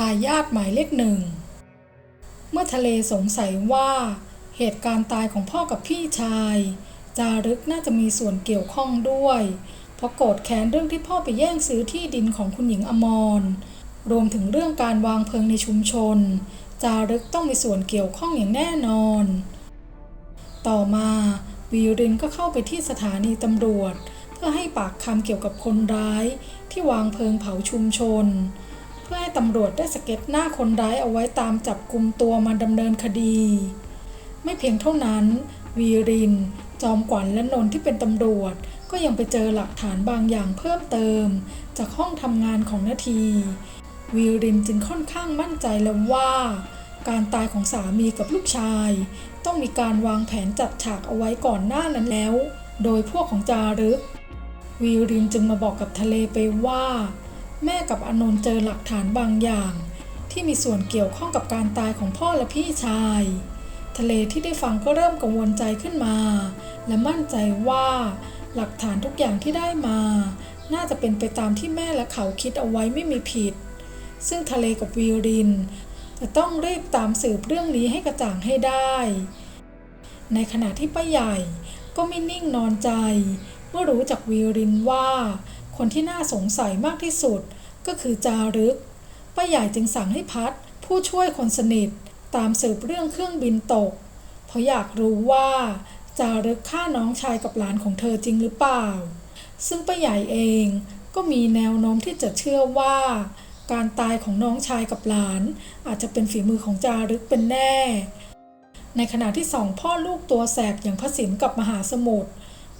ทายาทหมายเลขหนึ่ง เมื่อทะเลสงสัยว่าเหตุการณ์ตายของพ่อกับพี่ชาย จารึกน่าจะมีส่วนเกี่ยวข้องด้วย เพราะโกรธแค้นเรื่องที่พ่อไปแย่งซื้อที่ดินของคุณหญิงอมร รวมถึงเรื่องการวางเพลิงในชุมชน จารึกต้องมีส่วนเกี่ยวข้องอย่างแน่นอน ต่อมาวีรินก็เข้าไปที่สถานีตำรวจ เพื่อให้ปากคำเกี่ยวกับคนร้ายที่วางเพลิงเผาชุมชน เพื่อให้ตำรวจได้สเก็ตหน้าคนร้ายเอาไว้ตามจับกลุ่มตัวมาดำเนินคดี ไม่เพียงเท่านั้น วีริน จอมขวัญและนนท์ที่เป็นตำรวจ ก็ยังไปเจอหลักฐานบางอย่างเพิ่มเติม จากห้องทำงานของนาที วีรินจึงค่อนข้างมั่นใจแล้วว่าการตายของสามีกับลูกชาย ต้องมีการวางแผนจัดฉากเอาไว้ก่อนหน้านั้นแล้ว โดยพวกของจารึก วีรินจึงมาบอกกับทะเลไปว่า แม่กับอนนท์เจอหลักฐานบางอย่าง ที่มีส่วนเกี่ยวข้องกับการตายของพ่อและพี่ชาย ทะเลที่ได้ฟังก็เริ่มกังวลใจขึ้นมา และมั่นใจว่าหลักฐานทุกอย่างที่ได้มา น่าจะเป็นไปตามที่แม่และเขาคิดเอาไว้ไม่มีผิด ซึ่งทะเลกับวีรินจะต้องรีบตามสืบเรื่องนี้ให้กระจ่างให้ได้ ในขณะที่ป้าใหญ่ก็ไม่นิ่งนอนใจ เมื่อรู้จากวีรินว่า คนที่น่าสงสัยมากที่สุด ก็คือจารึก ป้าใหญ่จึงสั่งให้พัด ผู้ช่วยคนสนิท ตามสืบเรื่องเครื่องบินตก เพราะอยากรู้ว่า จารึกฆ่าน้องชายกับหลานของเธอจริงหรือเปล่า ซึ่งป้าใหญ่เองก็มีแนวโน้มที่จะเชื่อว่า การตายของน้องชายกับหลาน อาจจะเป็นฝีมือของจารึกเป็นแน่ ในขณะที่สองพ่อลูกตัวแสบอย่างพระสินกับมหาสมุทร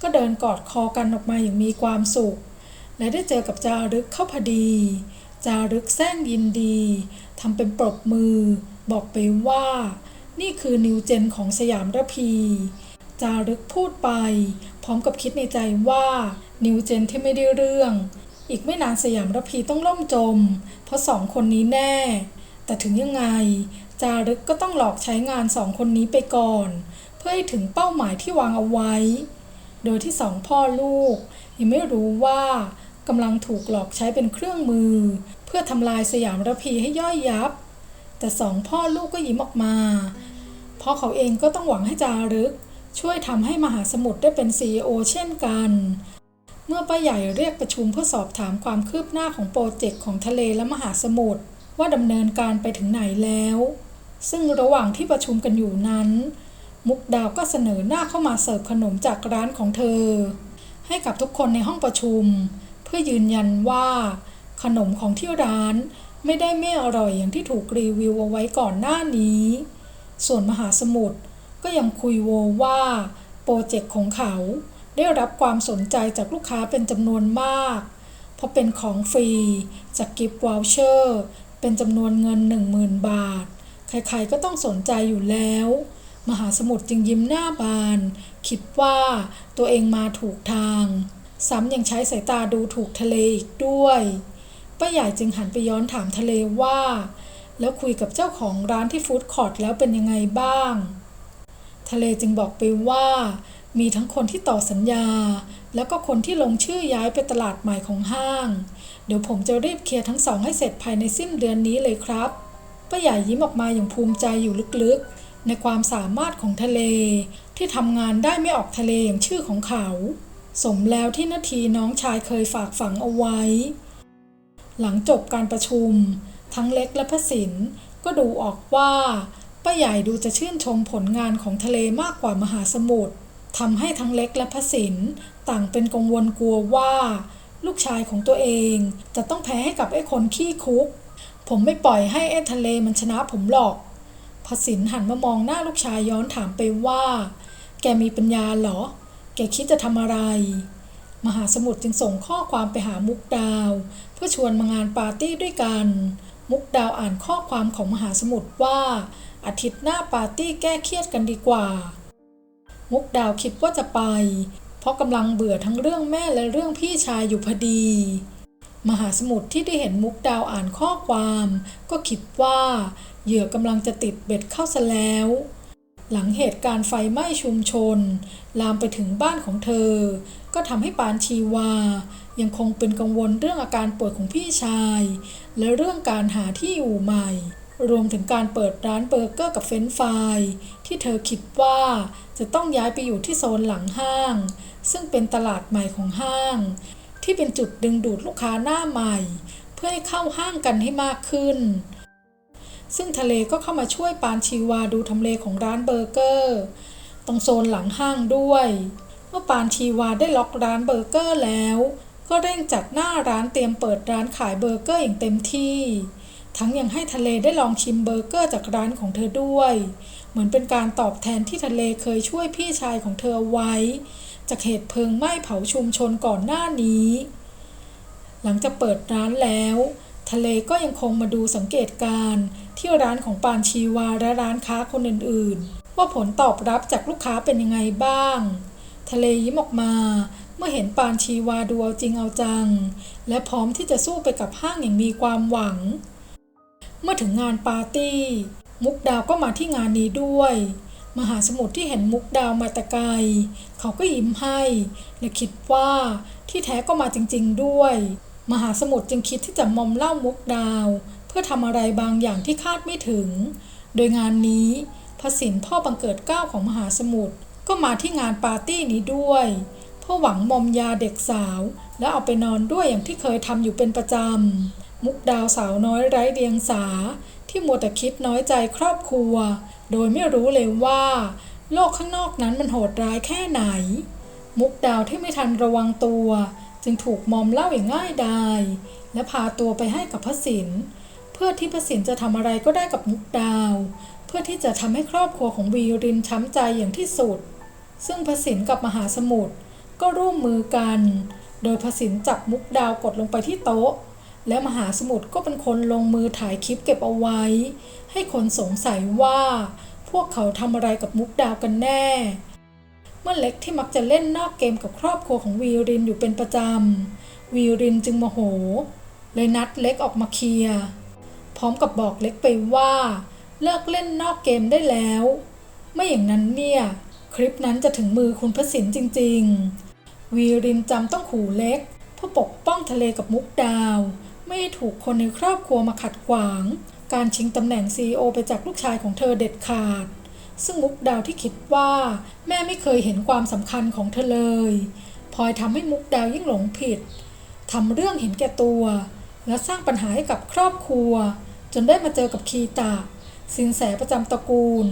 ก็เดินกอดคอกันออกมาอย่างมีความสุข และได้เจอกับจารึกเข้าพอดี จารึกแซงยินดีทำเป็นปรบมือ บอกไปว่า นี่คือนิวเจนของสยามระพี จารึกพูดไป พร้อมกับคิดในใจว่านิวเจนที่ไม่ได้เรื่อง อีกไม่นานสยามระพีต้องล่มจม เพราะสองคนนี้แน่ แต่ถึงยังไง จารึกก็ต้องหลอกใช้งานสองคนนี้ไปก่อน เพื่อให้ถึงเป้าหมายที่วางเอาไว้ โดยที่สองพ่อลูกยังไม่รู้ว่า กำลังถูกหลอกใช้เป็นเครื่องมือ เพื่อทำลายสยามระพีให้ย่อยยับ แต่สองพ่อลูกก็ยิ้มออกมา เพราะเขาเองก็ต้องหวังให้จารึก ช่วยทำให้มหาสมุทรได้เป็น CEO เช่นกัน เมื่อป้าใหญ่เรียกประชุมเพื่อสอบถามความคืบหน้าของโปรเจกต์ของทะเลและมหาสมุทรว่าดำเนินการไปถึงไหนแล้ว ซึ่งระหว่างที่ประชุมกันอยู่นั้น มุกดาวก็เสนอหน้าเข้ามาเสิร์ฟขนมจากร้านของเธอ ให้กับทุกคนในห้องประชุม เพื่อยืนยันว่า ขนมของที่ร้านไม่ได้ไม่อร่อยอย่างที่ถูกรีวิวเอาไว้ก่อนหน้านี้ ส่วนมหาสมุทรก็ยังคุยโวว่าโปรเจกต์ของเขาได้รับความสนใจจากลูกค้าเป็นจำนวนมาก เพราะเป็นของฟรีจากกิฟต์วอลเชอร์เป็นจำนวนเงิน 10,000 บาท ใครๆก็ต้องสนใจอยู่แล้ว มหาสมุทรจึงยิ้มหน้าบาน คิดว่าตัวเองมาถูกทาง ซ้ำยังใช้สายตาดูถูกทะเลอีกด้วยป้าใหญ่จึงหันไปย้อนถามทะเลว่า แล้วคุยกับเจ้าของร้านที่ฟู้ดคอร์ทแล้วเป็นยังไงบ้าง ทะเลจึงบอกไปว่า มีทั้งคนที่ต่อสัญญา แล้วก็คนที่ลงชื่อย้ายไปตลาดใหม่ของห้าง เดี๋ยวผมจะรีบเคลียร์ทั้งสองให้เสร็จภายในสิ้นเดือนนี้เลยครับป้าใหญ่ยิ้มออกมาอย่างภูมิใจอยู่ลึกๆ ในความสามารถของทะเล ที่ทำงานได้ไม่ออกทะเลอย่างชื่อของเขา สมแล้วที่นาทีน้องชายเคยฝากฝังเอาไว้ หลังจบการประชุม ทั้งเล็กและพระสินก็ดูออกว่าป้าใหญ่ดูจะชื่นชมผลงานของทะเลมากกว่ามหาสมุทรทำให้ทั้งเล็กและพระสินต่างเป็นกังวลกลัวว่า ลูกชายของตัวเองจะต้องแพ้ให้กับไอ้คนขี้คุก ผมไม่ปล่อยให้ไอ้ทะเลมันชนะผมหรอกพระสินหันมามองหน้าลูกชายย้อนถามไปว่า แกมีปัญญาเหรอ แกคิดจะทำอะไร มหาสมุทรจึงส่งข้อความไปหามุกดาว เพื่อชวนมางานปาร์ตี้ด้วยกัน มุกดาวอ่านข้อความของมหาสมุทรว่าอาทิตย์หน้าปาร์ตี้แก้เครียดกันดีกว่า มุกดาวคิดว่าจะไป เพราะกำลังเบื่อทั้งเรื่องแม่และเรื่องพี่ชายอยู่พอดี มหาสมุทรที่ได้เห็นมุกดาวอ่านข้อความ ก็คิดว่าเหยื่อกำลังจะติดเบ็ดเข้าซะแล้ว หลังเหตุการณ์ไฟไหม้ชุมชน ลามไปถึงบ้านของเธอ ก็ทำให้ปานชีวา ยังคงเป็นกังวลเรื่องอาการป่วยของพี่ชาย และเรื่องการหาที่อยู่ใหม่ รวมถึงการเปิดร้านเบอร์เกอร์กับเฟรนฟรายที่เธอคิดว่าจะต้องย้ายไปอยู่ที่โซนหลังห้าง ซึ่งเป็นตลาดใหม่ของห้าง ที่เป็นจุดดึงดูดลูกค้าหน้าใหม่ เพื่อให้เข้าห้างกันให้มากขึ้น ซึ่งทะเลก็เข้ามาช่วยปานชีวาดูทำเลของร้านเบอร์เกอร์ ตรงโซนหลังห้างด้วย เมื่อปานชีวาได้ล็อกร้านเบอร์เกอร์แล้ว ก็เร่งจัดหน้าร้านเตรียมเปิดร้านขายเบอร์เกอร์อย่างเต็มที่ ทั้งยังให้ทะเลได้ลองชิมเบอร์เกอร์จากร้านของเธอด้วย เหมือนเป็นการตอบแทนที่ทะเลเคยช่วยพี่ชายของเธอไว้ จากเหตุเพลิงไหม้เผาชุมชนก่อนหน้านี้ หลังจากเปิดร้านแล้ว ทะเลก็ยังคงมาดูสังเกตการณ์ ที่ร้านของปานชีวาและร้านค้าคนอื่นๆ ว่าผลตอบรับจากลูกค้าเป็นยังไงบ้าง ทะเลยิ้มออกมา เมื่อเห็นปานชีวาดูเอาจริงเอาจัง และพร้อมที่จะสู้ไปกับห้างอย่างมีความหวัง เมื่อถึงงานปาร์ตี้ มุกดาวก็มาที่งานนี้ด้วย มหาสมุทรที่เห็นมุกดาวมาแต่ไกล เขาก็ยิ้มให้ และคิดว่าที่แท้ก็มาจริง ๆด้วย มหาสมุทรจึงคิดที่จะมอมเล่ามุกดาว พื่อทำอะไรบางอย่างที่คาดไม่ถึง โดยงานนี้พระสินพ่อบังเกิดเก้าของมหาสมุทรก็มาที่งานปาร์ตี้นี้ด้วย เพื่อหวังมอมยาเด็กสาว และเอาไปนอนด้วยอย่างที่เคยทำอยู่เป็นประจำ มุกดาวสาวน้อยไร้เดียงสา ที่มัวแต่คิดน้อยใจครอบครัว โดยไม่รู้เลยว่า โลกข้างนอกนั้นมันโหดร้ายแค่ไหน มุกดาวที่ไม่ทันระวังตัว จึงถูกมอมเล่าอย่างง่ายดายและพาตัวไปให้กับพระสิน เพื่อที่พระสินจะทำอะไรก็ได้กับมุกดาว เพื่อที่จะทำให้ครอบครัวของวีรินช้ำใจอย่างที่สุด ซึ่งพระสินกับมหาสมุทรก็ร่วมมือกัน โดยพระสินจับมุกดาวกดลงไปที่โต๊ะ และมหาสมุทรก็เป็นคนลงมือถ่ายคลิปเก็บเอาไว้ ให้คนสงสัยว่า พวกเขาทำอะไรกับมุกดาวกันแน่ เมื่อเล็กที่มักจะเล่นนอกเกมกับครอบครัวของวีรินอยู่เป็นประจำวีรินจึงโมโห เลยนัดเล็กออกมาเคลียร์ พร้อมกับบอกเล็กไปว่า เลิกเล่นนอกเกมได้แล้ว ไม่อย่างนั้นเนี่ย คลิปนั้นจะถึงมือคุณพระสินจริง ๆ วีรินจำต้องขู่เล็กเพื่อปกป้องทะเลกับมุกดาว ไม่ให้ถูกคนในครอบครัวมาขัดขวาง การชิงตำแหน่ง CEO ไปจากลูกชายของเธอเด็ดขาด ซึ่งมุกดาวที่คิดว่า แม่ไม่เคยเห็นความสำคัญของเธอเลยพลอยทำให้มุกดาวยิ่งหลงผิดทำเรื่องเห็นแก่ตัว และสร้างปัญหาให้กับครอบครัว นได้มาเจอกับคีตาสินแสประจำตระกูล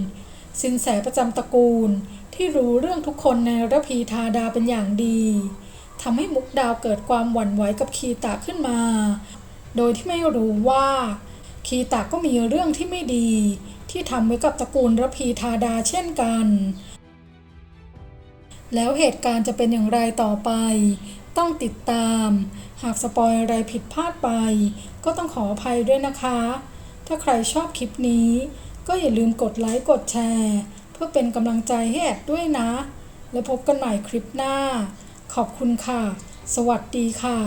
สินแสประจำตระกูล ที่รู้เรื่องทุกคนในระพีธาดาเป็นอย่างดีทำให้มุกดาวเกิดความหวั่นไหวกับคีตาขึ้นมา โดยที่ไม่รู้ว่า คีตาก็มีเรื่องที่ไม่ดี ที่ทำไว้กับตระกูลระพีธาดาเช่นกัน แล้วเหตุการณ์จะเป็นอย่างไรต่อไป ต้องติดตาม หากสปอยอะไรผิดพลาดไป ก็ต้องขออภัยด้วยนะคะ ถ้าใครชอบคลิปนี้ ก็อย่าลืมกดไลค์กดแชร์ เพื่อเป็นกำลังใจให้แอดด้วยนะ แล้วพบกันใหม่คลิปหน้า ขอบคุณค่ะ สวัสดีค่ะ